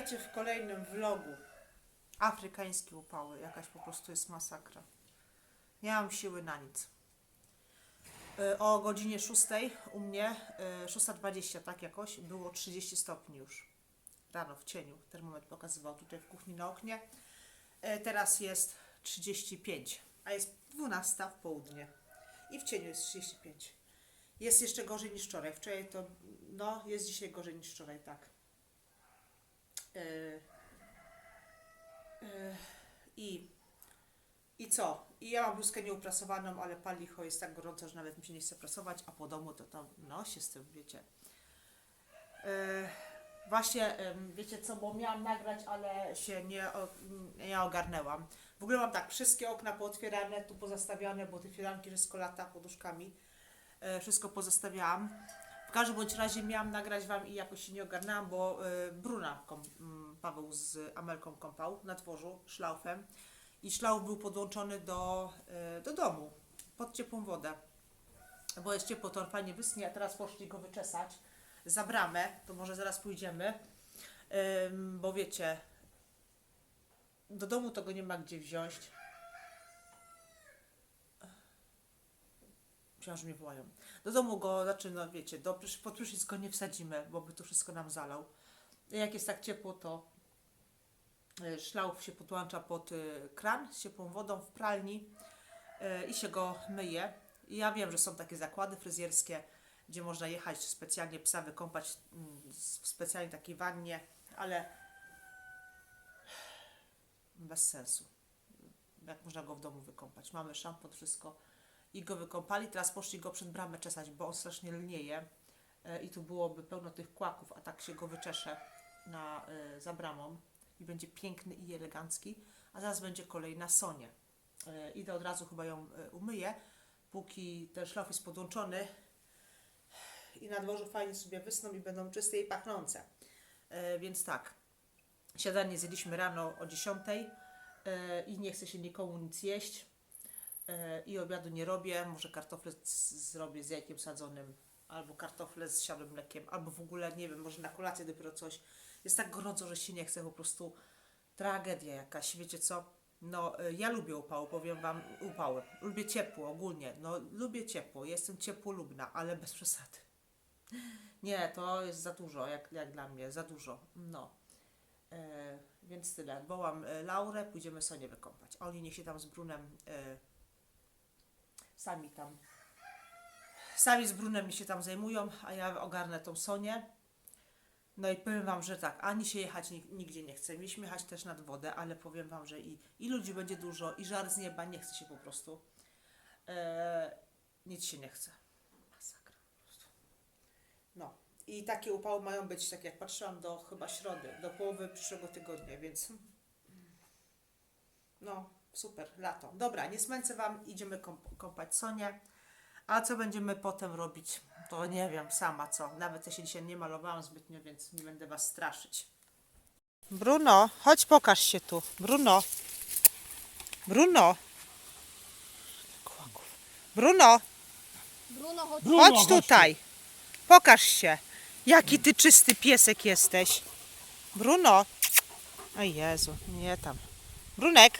Witajcie w kolejnym vlogu. Afrykańskie upały. Jakaś po prostu jest masakra. Nie mam siły na nic. Y, O godzinie 6 u mnie, y, 6.20 tak jakoś, było 30 stopni już. Rano w cieniu. Termometr pokazywał tutaj w kuchni na oknie. Y, Teraz jest 35, a jest 12 w południe. I w cieniu jest 35. Jest jeszcze gorzej niż wczoraj. Wczoraj to, no, jest dzisiaj gorzej niż wczoraj, tak. Yy, yy, I, I co? I ja mam bluzkę nieuprasowaną, ale palicho jest tak gorąco, że nawet mi się nie chce prasować, a po domu to tam no się z tym, wiecie. Yy, właśnie, wiecie co, bo miałam nagrać, ale się nie, nie ogarnęłam. W ogóle mam tak, wszystkie okna pootwierane, tu pozastawiane, bo te firanki, że z kolata poduszkami, wszystko pozostawiałam. W każdym bądź razie miałam nagrać Wam i jakoś się nie ogarnęłam, bo y, Bruna kom, m, Paweł z Amelką kąpał na dworzu szlaufem i szlauf był podłączony do, y, do domu pod ciepłą wodę. Bo jest ciepło, to fajnie wyschnie, a teraz poszli go wyczesać za bramę, to może zaraz pójdziemy, Ym, bo wiecie, do domu to go nie ma gdzie wziąć. Myślałam, mnie wołają. Do domu go, znaczy, no wiecie, do, pod prysznic go nie wsadzimy, bo by to wszystko nam zalał. Jak jest tak ciepło, to y, szlauf się podłącza pod y, kran z ciepłą wodą w pralni y, i się go myje. I ja wiem, że są takie zakłady fryzjerskie, gdzie można jechać specjalnie psa wykąpać mm, w specjalnie takiej wannie, ale bez sensu. Jak można go w domu wykąpać? Mamy szampon, wszystko i go wykąpali. Teraz poszli go przed bramę czesać, bo on strasznie lnieje e, i tu byłoby pełno tych kłaków, a tak się go wyczesze na, e, za bramą i będzie piękny i elegancki, a zaraz będzie kolej na Sonie. E, Idę od razu chyba ją umyję, póki ten szlaf jest podłączony i na dworzu fajnie sobie wysną i będą czyste i pachnące. Więc tak, śniadanie zjedliśmy rano o 10 e, i nie chce się nikomu nic jeść. I obiadu nie robię. Może kartofle z, zrobię z jajkiem sadzonym, albo kartofle z siadłym mlekiem, albo w ogóle nie wiem, może na kolację dopiero coś. Jest tak gorąco, że się nie chce, po prostu tragedia jakaś. Wiecie co? No, e, ja lubię upały, powiem Wam, upały. Lubię ciepło ogólnie. No, lubię ciepło, jestem ciepłolubna, ale bez przesady. Nie, to jest za dużo, jak, jak dla mnie, za dużo. No. E, więc tyle. Wołam e, Laurę, pójdziemy Sonię wykąpać. Oni niech się tam z Brunem e, sami tam sami z Brunem mi się tam zajmują, a ja ogarnę tą Sonię. No i powiem Wam, że tak, ani się jechać nig- nigdzie nie chce. Mieliśmy jechać też nad wodę, ale powiem Wam, że i, i ludzi będzie dużo, i żar z nieba, nie chce się po prostu. Eee, nic się nie chce. Masakra po prostu. No. I takie upały mają być, tak jak patrzyłam, do chyba środy, do połowy przyszłego tygodnia, więc no, super, lato. Dobra, nie smęcę Wam, idziemy kąp- kąpać Sonię. A co będziemy potem robić, to nie wiem sama co. Nawet ja się dzisiaj nie malowałam zbytnio, więc nie będę Was straszyć. Bruno, chodź pokaż się tu. Bruno. Bruno. Bruno, Bruno, chodź. Bruno, chodź chodź tu. tutaj. Pokaż się. Jaki ty czysty piesek jesteś. Bruno. O Jezu, nie tam. Brunek.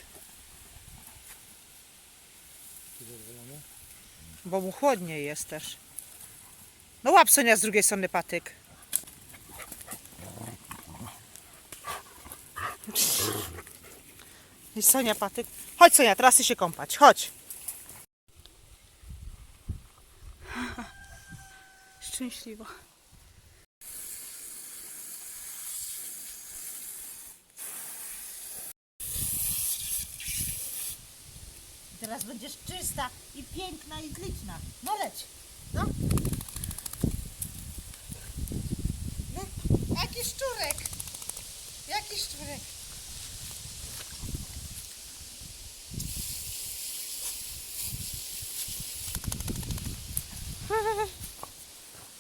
Bo mu chłodniej jest też. No łap Sonia z drugiej strony patyk. I Sonia patyk. Chodź Sonia, teraz się kąpać. Chodź. Szczęśliwa. Teraz będziesz czysta i piękna i liczna. No leć. No. no. Jaki szczurek. Jaki szczurek.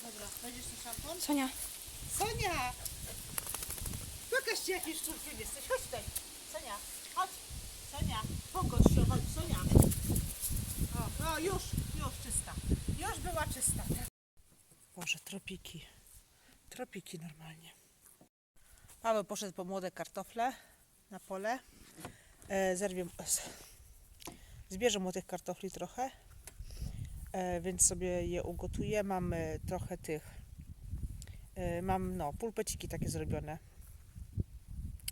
Dobra, będziesz tu szampon? Sonia, Sonia! Pokaż ci jaki szczurkiem jesteś. Chodź tutaj. Sonia, chodź. Sonia, pogodź się, chodź. Sonia. O, no już, już czysta. Już była czysta. Boże, tropiki. Tropiki normalnie. Paweł poszedł po młode kartofle na pole. E, zerwie, z- zbierze młodych kartofli trochę, e, więc sobie je ugotuję. Mam e, trochę tych, e, mam no, pulpeciki takie zrobione.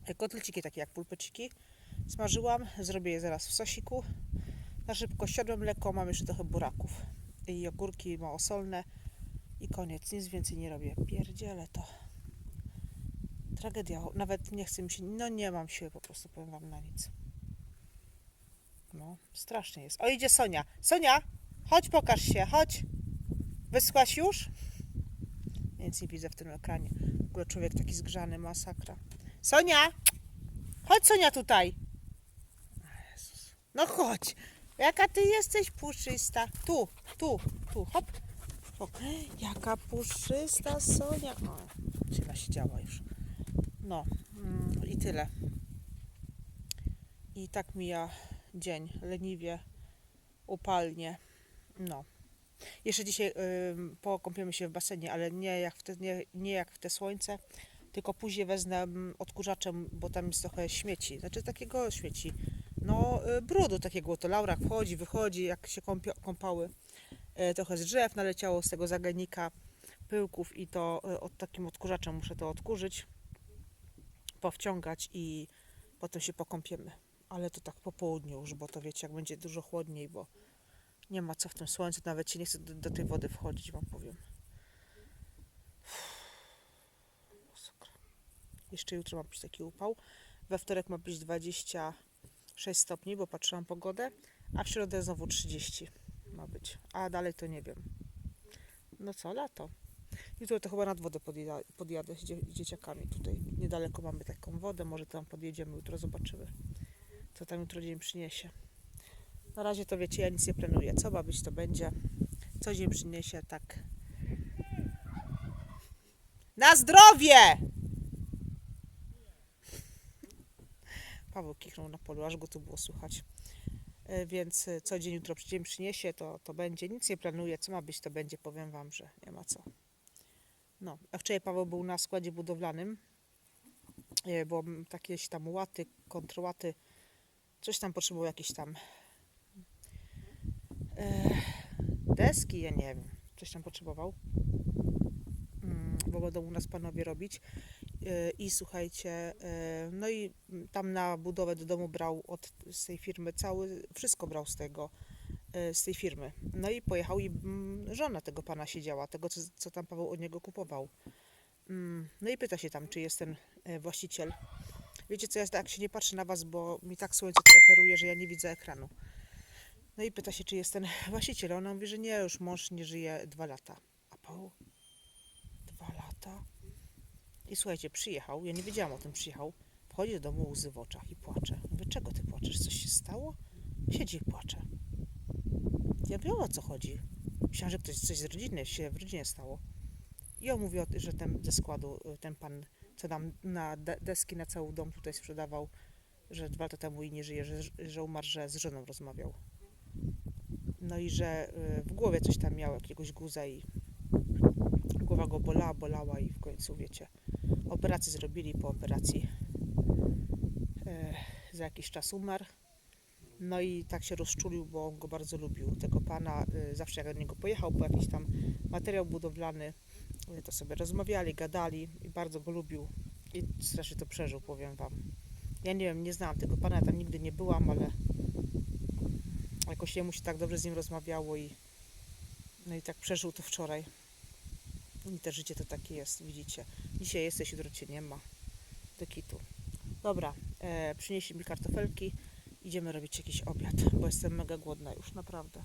E, Kotleciki takie jak pulpeciki. Smażyłam, zrobię je zaraz w sosiku. Na szybko siodłem mleko, mam jeszcze trochę buraków i ogórki małosolne i koniec, nic więcej nie robię. Pierdzielę to. Tragedia, nawet nie chcę mi się, no nie mam siły po prostu, powiem wam na nic. No, strasznie jest. O, idzie Sonia. Sonia, chodź pokaż się, chodź. Wysłaś już? Nic nie widzę w tym ekranie. W ogóle człowiek taki zgrzany, masakra. Sonia! Chodź Sonia tutaj. No chodź. Jaka ty jesteś puszysta. Tu, tu, tu, hop. Jaka puszysta Sonia. O, się nasiedziała już. No mm, i tyle. I tak mija dzień. Leniwie, upalnie. No. Jeszcze dzisiaj ym, pokąpiemy się w basenie, ale nie jak w te, nie, nie jak w te słońce, tylko później wezmę odkurzaczem, bo tam jest trochę śmieci. Znaczy takiego śmieci. No, y, brudu takiego. To Laura wchodzi, wychodzi, jak się kąpały. Y, trochę z drzew naleciało z tego zagajnika pyłków i to y, od takim odkurzaczem muszę to odkurzyć powciągać i potem się pokąpiemy. Ale to tak po południu już, bo to wiecie, jak będzie dużo chłodniej, bo nie ma co w tym słońcu, nawet się nie chce do, do tej wody wchodzić, wam powiem. Jeszcze jutro ma być taki upał. We wtorek ma być 26 stopni, bo patrzyłam pogodę, a w środę znowu 30 ma być. A dalej to nie wiem. No co, lato. Jutro to chyba nad wodę podjadę z dzieciakami tutaj. Niedaleko mamy taką wodę, może tam podjedziemy jutro, zobaczymy. Co tam jutro dzień przyniesie. Na razie to wiecie, ja nic nie planuję. Co ma być, to będzie. Co dzień przyniesie, tak. Na zdrowie! Paweł kichnął na polu, aż go tu było słychać. E, Więc e, co dzień jutro dzień przyniesie, to, to będzie. Nic nie planuję. Co ma być, to będzie. Powiem Wam, że nie ma co. No, a wczoraj Paweł był na składzie budowlanym, e, bo jakieś tam łaty, kontrłaty, coś tam potrzebował, jakieś tam deski, ja nie wiem, coś tam potrzebował, Mm, bo będą u nas panowie robić. E, I słuchajcie, e, no i tam na budowę do domu brał od z tej firmy cały, wszystko brał z tego, e, z tej firmy. No i pojechał i mm, żona tego pana siedziała, tego co, co tam Paweł od niego kupował. Mm, No i pyta się tam, czy jest ten właściciel. Wiecie co, ja tak się nie patrzę na was, bo mi tak słońce tu operuje, że ja nie widzę ekranu. No i pyta się, czy jest ten właściciel. Ona mówi, że nie, już mąż nie żyje dwa lata. A Paweł, dwa lata? I słuchajcie, przyjechał, ja nie wiedziałam o tym, przyjechał. Wchodzi do domu, łzy w oczach i płacze. Mówię, czego ty płaczesz? Coś się stało? Siedzi i płacze. Ja wiem o co chodzi. Myślałam, że ktoś coś z rodziny się w rodzinie stało. I on mówi, że ten ze składu, ten pan, co nam na de- deski na cały dom tutaj sprzedawał, że dwa lata temu i nie żyje, że, że umarł, że z żoną rozmawiał. No i że y, w głowie coś tam miał, jakiegoś guza i głowa go bolała, bolała i w końcu, wiecie, operację zrobili po operacji. E, za jakiś czas umarł. No i tak się rozczulił, bo on go bardzo lubił, tego pana. y, Zawsze jak do niego pojechał po jakiś tam materiał budowlany, y, to sobie rozmawiali, gadali i bardzo go lubił. I strasznie to przeżył, powiem wam. Ja nie wiem, nie znałam tego pana, ja tam nigdy nie byłam, ale jakoś jemu się tak dobrze z nim rozmawiało i no i tak przeżył to wczoraj. I te życie to takie jest, widzicie. Dzisiaj jesteś, jutro cię nie ma. Do kitu. Dobra, e, przynieśli mi kartofelki. Idziemy robić jakiś obiad, bo jestem mega głodna już, naprawdę.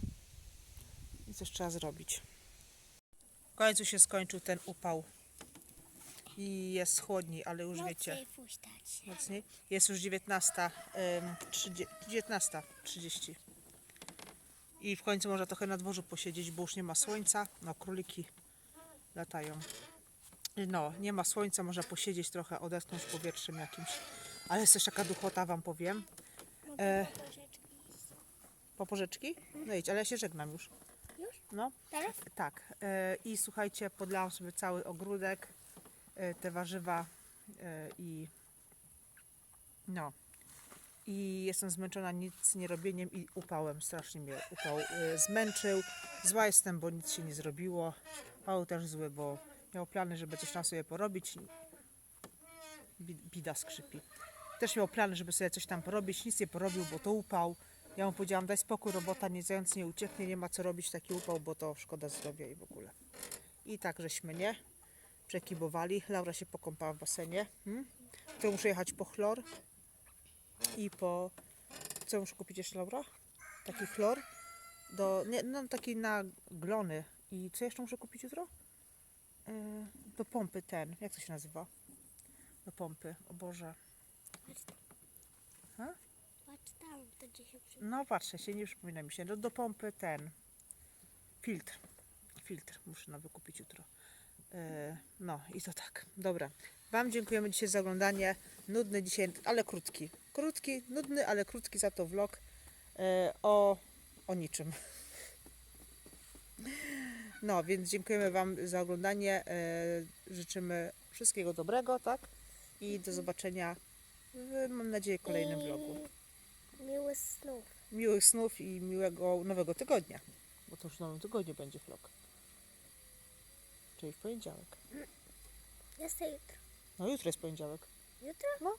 I coś trzeba zrobić. W końcu się skończył ten upał. I jest chłodniej, ale już wiecie. Mocniej puszczać. Mocniej. Jest już 19, em, 30 19.30. I w końcu można trochę na dworzu posiedzieć, bo już nie ma słońca. No, króliki latają. No, nie ma słońca, można posiedzieć trochę, odetchnąć powietrzem jakimś. Ale jest też taka duchota, wam powiem. E, po porzeczki? No idź, ale ja się żegnam już. Już? No. Teraz? Tak. E, I słuchajcie, podlałam sobie cały ogródek. E, te warzywa e, i no i jestem zmęczona nic nie robieniem i upałem, strasznie mnie upał e, zmęczył. Zła jestem, bo nic się nie zrobiło. Paweł też zły, bo miał plany, żeby coś tam sobie porobić. Bi- Bida skrzypi. Też miał plany, żeby sobie coś tam porobić, nic nie porobił, bo to upał. Ja mu powiedziałam, daj spokój, robota nie zając nie ucieknie, nie ma co robić taki upał, bo to szkoda zdrowia i w ogóle. I tak żeśmy nie przekibowali. Laura się pokąpała w basenie. Hmm? To muszę jechać po chlor i po... Co muszę kupić jeszcze, Laura? Taki chlor do... Nie, no taki na glony. I co jeszcze muszę kupić jutro? Yy, do pompy ten. Jak to się nazywa? Do pompy. O Boże. Patrz tam, to gdzie się przy... No patrzę się, nie przypomina mi się. No do pompy ten. Filtr. Filtr muszę nowy kupić jutro. E, No i to tak. Dobra. Wam dziękujemy dzisiaj za oglądanie. Nudny dzisiaj, ale krótki. Krótki, nudny, ale krótki za to vlog e, o, o niczym. No, więc dziękujemy Wam za oglądanie. E, Życzymy wszystkiego dobrego, tak? I do zobaczenia w, mam nadzieję, kolejnym vlogu Miły snów. miłych snów i miłego nowego tygodnia. Bo to już w nowym tygodniu będzie vlog. Czyli w poniedziałek. Jest to jutro. No jutro jest poniedziałek. Jutro?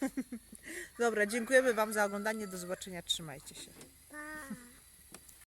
Dobra, dziękujemy Wam za oglądanie. Do zobaczenia. Trzymajcie się.